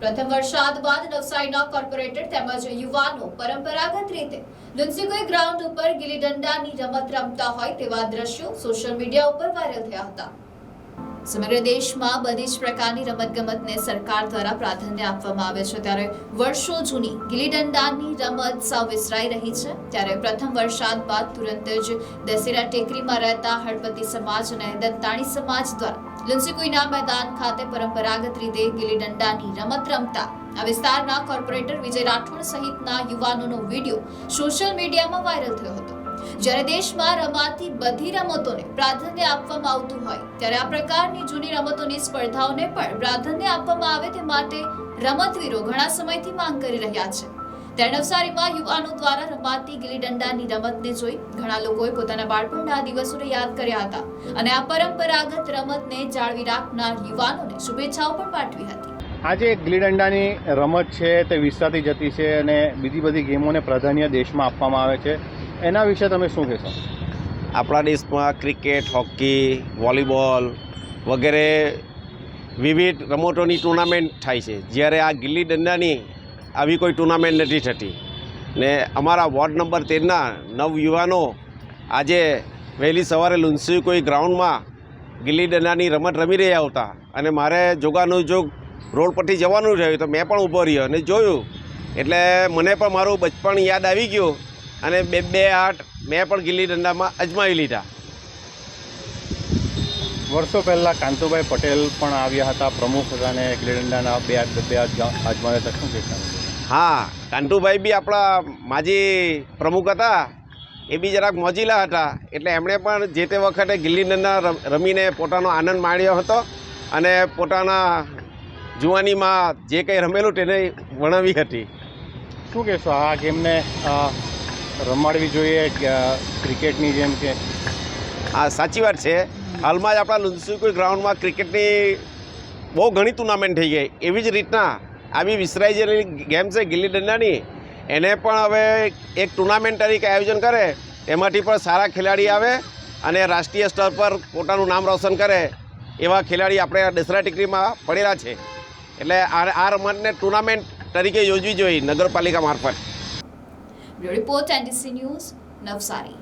પ્રથમ વરસાદ બાદ નવસારીના કોર્પોરેટર તેમજ યુવાનો પરંપરાગત રીતે લુન્સીગોઈ ગ્રાઉન્ડ ઉપર ગીલી દંડાની રમત રમતા હોય તેવા દ્રશ્યો સોશિયલ મીડિયા ઉપર વાયરલ થયા હતા. સમગ્ર દેશમાં બધી જ પ્રકારની રમતગમતને સરકાર દ્વારા પ્રાધાન્ય આપવામાં આવે છે. ત્યારે વર્ષો જૂની ગીલી દંડાની રમત સાવ વિસરાઈ રહી છે. ત્યારે પ્રથમ વરસાદ બાદ તુરંત જ દશેરા ટેકરીમાં રહેતા હળપતિ સમાજ અને દત્તાણી સમાજ દ્વારા લુન્સીકુઈના મેદાન ખાતે પરંપરાગત રીતે ગીલી દંડાની રમત રમતા. આ વિસ્તારના કોર્પોરેટર વિજય રાઠોડ સહિતના યુવાનોનો વીડિયો સોશિયલ મીડિયામાં વાયરલ થયો હતો. જ્યારે દેશમાં રમાતી બધી રમતોને પ્રાધાન્ય આપવામાં આવતું હોય, ત્યારે આ પ્રકારની જૂની રમતોની સ્પર્ધાઓને પણ પ્રાધાન્ય આપવામાં આવે તે માટે રમતવીરો ઘણા સમયથી માંગ કરી રહ્યા છે. ત્યારે નવસારીમાં યુવાનો દ્વારા રમાતી ગીલી દંડાની રમતને જોઈ ઘણા લોકોએ પોતાના બાળપણના દિવસોને યાદ કર્યા હતા અને આ પરંપરાગત રમતને જાળવી રાખનાર યુવાનોને શુભેચ્છાઓ પણ પાઠવી હતી. આજે ગીલી દંડાની રમત છે તે વિસરાતી જતી છે અને બીજી બધી ગેમોને પ્રાધાન્ય દેશમાં આપવામાં આવે છે. એના વિશે તમે શું કહેશો? આપણા દેશમાં ક્રિકેટ, હોકી, વોલીબોલ વગેરે વિવિધ રમતોની ટુર્નામેન્ટ થાય છે. જ્યારે આ ગિલ્લી દંડાની આવી કોઈ ટુર્નામેન્ટ નથી થતી. ને અમારા વોર્ડ નંબર તેરના નવ યુવાનો આજે વહેલી સવારે લુન્સી કોઈ ગ્રાઉન્ડમાં ગિલ્લી દંડાની રમત રમી રહ્યા હતા. અને મારે જોગાનું જોગ રોડ પરથી જવાનું રહ્યું, તો મેં પણ ઊભો રહ્યો અને જોયું. એટલે મને પણ મારું બચપણ યાદ આવી ગયું. અને બે બે આઠ મેં પણ ગિલ્લી દંડામાં અજમાવી લીધા. વર્ષો પહેલાં કાંતુભાઈ પટેલ પણ આવ્યા હતા પ્રમુખ હતા અને ગિલ્લી દંડાના બે આઠ બે આઠ અજમાવ્યા હતા. શું કહેતા હા કાંતુભાઈ બી આપણા માજી પ્રમુખ હતા. એ બી જરાક મોજીલા હતા. એટલે એમણે પણ જે તે વખતે ગિલ્લી દંડા રમીને પોતાનો આનંદ માણ્યો હતો અને પોતાના જુવાનીમાં જે કંઈ રમેલું તેને વર્ણવી હતી. શું કહેશો? આ ગેમને રમાડવી જોઈએ ક્રિકેટની જેમ કે? હા, સાચી વાત છે. હાલમાં જ આપણા લુન્સીકુઈ ગ્રાઉન્ડમાં ક્રિકેટની બહુ ઘણી ટુર્નામેન્ટ થઈ ગઈ. એવી જ રીતના આવી વિસરાઈ જેલી ગેમ છે ગિલ્લી દંડાની એને પણ હવે એક ટુર્નામેન્ટ તરીકે આયોજન કરે. એમાંથી પણ સારા ખેલાડી આવે અને રાષ્ટ્રીય સ્તર પર પોતાનું નામ રોશન કરે. એવા ખેલાડી આપણે દસરા ટીકરીમાં પડેલા છે. એટલે આ આ રમતને ટુર્નામેન્ટ તરીકે યોજવી જોઈએ નગરપાલિકા મારફત. bureau report NDC news Navsari